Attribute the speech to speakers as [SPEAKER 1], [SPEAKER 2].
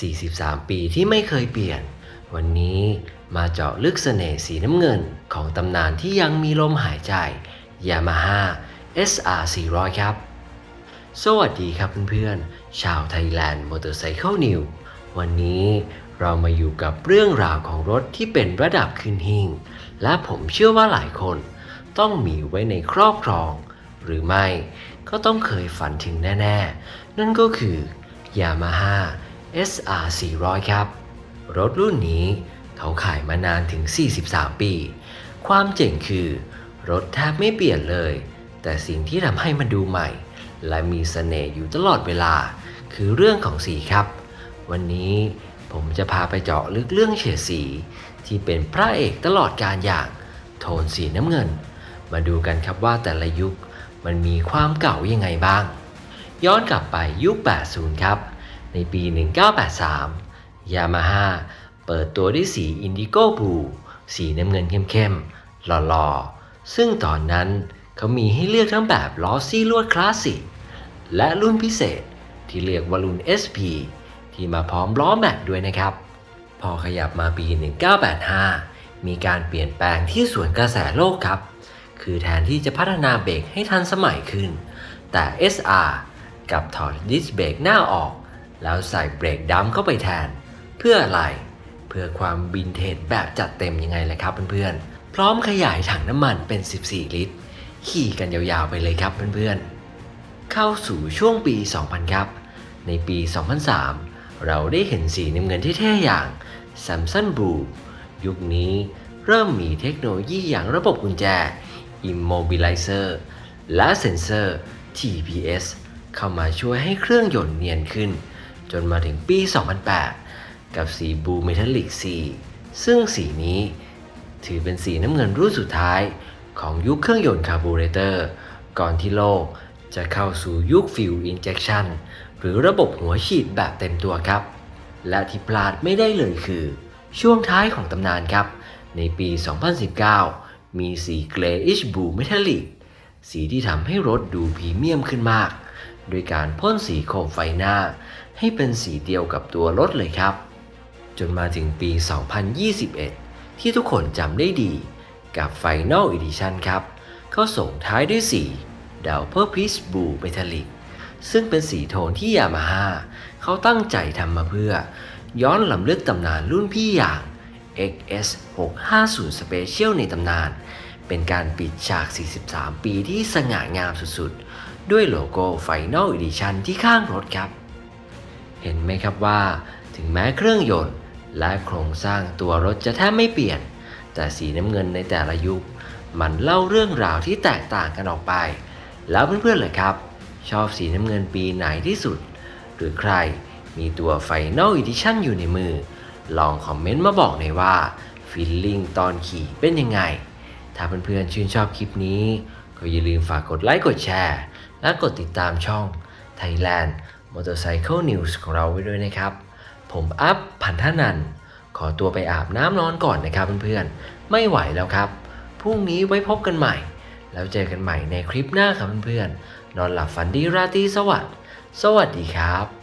[SPEAKER 1] 43 ปีที่ไม่เคยเปลี่ยน วันนี้มาเจาะลึกเสน่ห์สีน้ำเงินของตำนานที่ยังมีลมหายใจ Yamaha SR 400ครับ สวัสดีครับเพื่อนๆ ชาวไทยแลนด์มอเตอร์ไซค์นิววันนี้เรามาอยู่กับเรื่องราวของรถที่เป็นระดับขึ้นหิ่ง และผมเชื่อว่าหลายคนต้องมีไว้ในครอบครอง หรือไม่ก็ต้องเคยฝันถึงแน่ ๆ นั่นก็คือ Yamaha SR 400 ครับ รถรุ่นนี้เขาขายมานานถึง 43 ปี ความเจ๋งคือ รถแทบไม่เปลี่ยนเลย แต่สิ่งที่ทำให้มันดูใหม่ และมีเสน่ห์อยู่ตลอดเวลา คือเรื่องของสีครับ วันนี้ผมจะพาไปเจาะลึกเรื่องเฉดสี ที่เป็นพระเอกตลอดการอย่าง โทนสีน้ำเงิน มาดูกันครับว่าแต่ละยุคมันมีความเก่ายังไงบ้าง ย้อนกลับไปยุค 80 ครับ ในปี 1983 ยามาฮ่าเปิดตัวด้วยสีอินดิโก้บลูสีน้ำเงินเข้มๆ หล่อๆ ซึ่งตอนนั้นเขามีให้เลือกทั้งแบบล้อซี่ลวดคลาสสิก และรุ่นพิเศษที่เรียกว่ารุ่น SP ที่มาพร้อมล้อแม็กด้วยนะครับ พอขยับมาปี 1985 มีการเปลี่ยนแปลงที่สวนกระแสโลกครับ คือแทนที่จะพัฒนาเบรกให้ทันสมัยขึ้น แต่ SR กับถอดดิสเบรกหน้าออก แล้วใส่เบรกดัมเข้าไปแทน เพื่ออะไร เพื่อความบินเทจแบบจัดเต็มยังไงเลยครับเพื่อนๆ พร้อมขยายถังน้ำมันเป็น 14 ลิตร ขี่กันยาวๆไปเลยครับเพื่อนๆ เข้าสู่ช่วงปี 2000 ครับ ในปี 2003 เราได้เห็นสีน้ำเงินที่เท่อย่าง Samsung Blue ยุคนี้เริ่มมีเทคโนโลยีอย่างระบบกุญแจ Immobilizer และเซ็นเซอร์ TPS เข้ามาช่วยให้เครื่องยนต์เนียนขึ้น จนมาถึงปี 2008 กับสีบูเมทัลลิกสีซึ่งสีนี้ถือเป็นสีน้ำเงินรุ่นสุดท้ายของยุคเครื่องยนต์คาร์บูเรเตอร์ ก่อนที่โลกจะเข้าสู่ยุคฟิวอินเจ t ชันหรือระบบหัวฉีดแบบเต็มตัวครับ และที่พลาดไม่ได้เลยคือ ช่วงท้ายของตำนานครับ ในปี 2019 มีสีเกรย์อิชบูเมทัลลิกสีที่ทำให้รถดูพรีเมียมขึ้นมาก โดยการพ่นสีโคมไฟหน้า ให้เป็นสีเดียวกับตัวรถเลยครับ จนมาถึงปี 2021 ที่ทุกคนจำได้ดี กับ Final Edition ครับเขาส่งท้ายด้วยสี d a l p e r p i c e Blue Metallic ซึ่งเป็นสีโทนที่ยามาฮ่าเขาตั้งใจทำมาเพื่อ ย้อนลำลึกตำนานรุ่นพี่อย่าง XS 650 Special ในตำนาน เป็นการปิดฉาก 43 ปีที่สง่างามสุดๆ ด้วยโลโก้ Final Edition ที่ข้างรถครับ เห็นไหมครับว่า ถึงแม้เครื่องยนต์ และโครงสร้างตัวรถจะแทบไม่เปลี่ยน แต่สีน้ำเงินในแต่ละยุค มันเล่าเรื่องราวที่แตกต่างกันออกไป แล้วเพื่อนๆเลยครับ ชอบสีน้ำเงินปีไหนที่สุด หรือใครมีตัว Final Edition อยู่ในมือ ลองคอมเมนต์มาบอกหน่อยว่าฟีลลิ่งตอนขี่เป็นยังไง ถ้าเพื่อนๆชื่นชอบคลิปนี้ ก็อย่าลืมฝากกดไลค์กดแชร์ และกดติดตามช่อง Thailand Motorcycle News ของเราไว้ด้วยนะครับ ผมอัพพันธนัน ขอตัวไปอาบน้ำนอนก่อนนะครับเพื่อนๆ ไม่ไหวแล้วครับ พรุ่งนี้ไว้พบกันใหม่ แล้วเจอกันใหม่ในคลิปหน้าครับเพื่อนๆ นอนหลับฝันดีราตรีสวัสดิ์ สวัสดีครับ